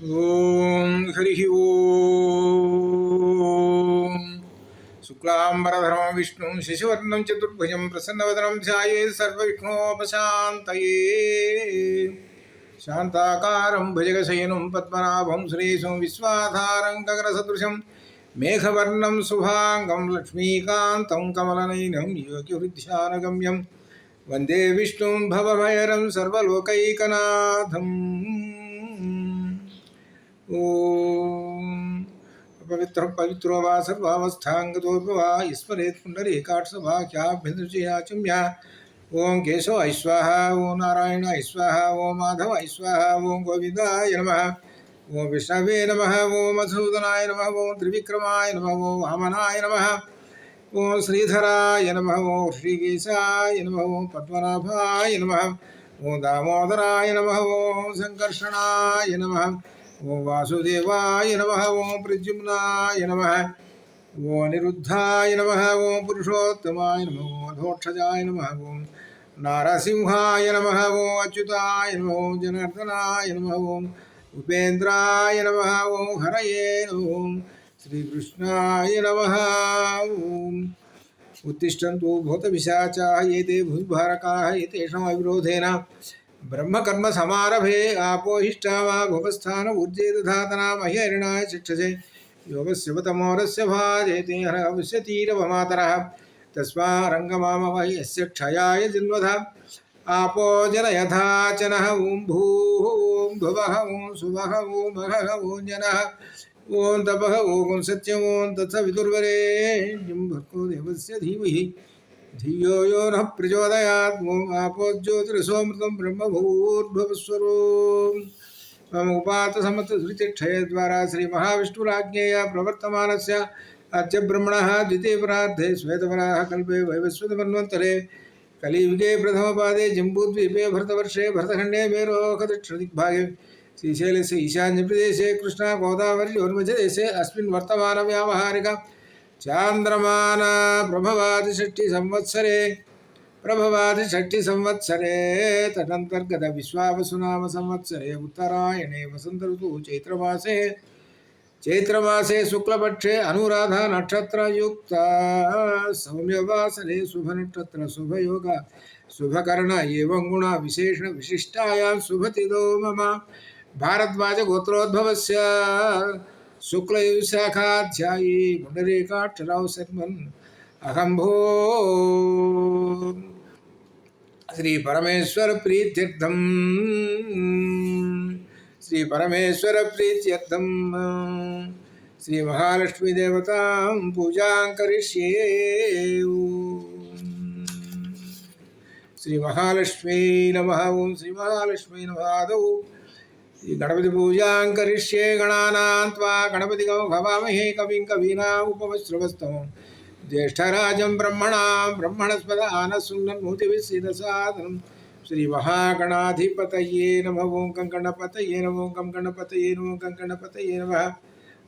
ॐ हरिः ॐ शुक्लाम्बरधरं विष्णुं, शिशुवर्णं, चतुर्भुजं, प्रसन्नवदनं ध्याये शान्ताकारं, भजगशयनं, पद्मनाभं सुरेशं विश्वाधारं, गगनसदृशं, मेघवर्णं, शुभाङ्गं, लक्ष्मीकान्तं, कमलनयनं योगिवृद्ध्यानगम्यं वंदे विष्णुं, भवभयरं, सर्वलोकैकनाथम्। పవిత్ర పవిత్రో వా సర్వావస్థాంగతోపి వా స్మరేత్ ఓం కేశవ ఐశ్వాహ ఓం నారాయణ ఐశ్వాహ ఓం మాధవ ఐశ్వాహ ఓం గోవిందాయ నమ. ఓం విష్ణవే నమ ఓం మధుసూదనాయ నమ ఓం త్రివిక్రమాయ నమ ఓం వామనాయ నమ. ఓం శ్రీధరాయ నమ ఓం శ్రీకేశాయ నమ ఓం పద్మనాభాయ నమ. ఓం దామోదరాయ నమ ఓం సంకర్షణాయ నమ. ओम वासुदेवाय नम ओं प्रद्युम्नाय नम ओ निरुद्धाय नम ओं पुरुषोत्तमाय नम ओधोक्षजाय नम ओं नारसिंहाय नम ओं अच्युताय नम ओं जनार्दनाय नम ओं उपेन्द्राय नम ओं हरये नम श्रीकृष्णाय नम ओं उत्तिष्ठन्तु भूतपिशाचाः ये ते भूभारकाः एतेषामविरोधेन अविरोधेन ब्रह्मकर्मसमारभे आपोहिष्टा वा भुवस्थान ऊर्जे दधातना मह्यरिणाय शिक्षसे। योगस्य वतमोरस्य भाजेते हरवस्य तीरवमातरः तस्मा रङ्गमामव यस्य क्षयाय जिन्वध। आपो जन यथा च नः ॐ भूः ॐ भुवः ॐ सुवः ॐ महः ॐ जनः। ॐ तपः ॐ सत्यम् ॐ तत्सवितुर्वरेण्यं देवस्य धीमहि। धियो यो नः प्रचोदयात् ॐ आपो ज्योतिरसोऽमृतं ब्रह्मभूर्भुवस्वरो मम उपातसमत्सृतिक्षयद्वारा श्रीमहाविष्णुराज्ञेया प्रवर्तमानस्य अद्यब्रह्मणः द्वितीयपरार्धे श्वेतपराः कल्पे वैवस्वतमन्वन्तरे। कलियुगे प्रथमपादे जम्बूद्वीपे भरतवर्षे भरतखण्डे मेरोखदक्षिणदिग्भागे श्रीशैलस्य ईशान्यप्रदेशे कृष्णा गोदावर्योर्मध्यदेशे अस्मिन् वर्तमानव्यावहारिक చాంద్రమాన ప్రభవాది షష్ఠి సంవత్సరే ప్రభవాది షష్ఠి సంవత్సరే తదంతర్గత విశ్వావసునామ సంవత్సరే ఉత్తరాయణే వసంత ఋతువు చైత్రమాసే చైత్రమాసే శుక్లపక్షే అనురాధ నక్షత్రయుక్త సౌమ్యవాసరే శుభనక్షత్ర శుభయోగ శుభకరణ ఏవం గుణ విశేషణ విశిష్టాయా శుభతిదో మమ భారద్వాజ గోత్రోద్భవస్య. శుక్లయుశాఖాధ్యాయీ పుండరీకాక్షరావు శర్మన్ అహంభో శ్రీ పరమేశ్వర ప్రీత్యర్థం శ్రీ పరమేశ్వర ప్రీత్యర్థం శ్రీ మహాలక్ష్మీ దేవతాం పూజాం కరిష్యే శ్రీ మహాలక్ష్మీ నమ శ్రీ మహాలక్ష్మీ నమాదౌ గణపతి పూజాం కరిష్యే గణానాం త్వా గణపతి భవామహే కవిం కవీనా ఉపవశ్రవస్తం జ్యేష్ఠరాజం బ్రహ్మణాం బ్రహ్మణస్పద ఆనసున్నన్మూతివిశ్రీరసాదనం శ్రీ మహాగణాధిపతయే నమ ఓంకం గణపతయే నమ ఓంకం గణపతయే నమ ఓంకం గణపతయే నమ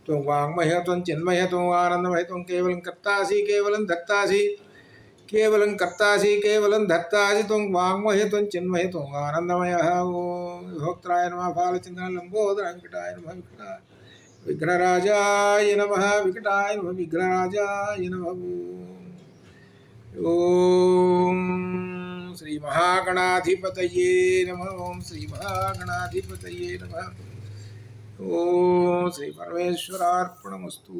త్వం వాంగ్మహ త్వం చిన్మయ త్వం ఆనందమయ త్వం కేవలం కర్తాసి కేవలం ధత్తాసి केवलं कर्तासि, केवलं धत्तासि, त्वं वाङ्मय त्वं चिन्मय त्वम् आनन्दमयः। ॐ विभोक्त्राय नमः फालचन्द्रन लम्बोदर वेङ्कटाय नमः, विकटाय विघ्नराजाय नमः, विकटाय नमः विघ्नराजाय नमः। ॐ श्रीमहागणाधिपतये नमः, ॐ श्रीमहागणाधिपतये नमः। ॐ श्रीपरमेश्वरार्पणमस्तु।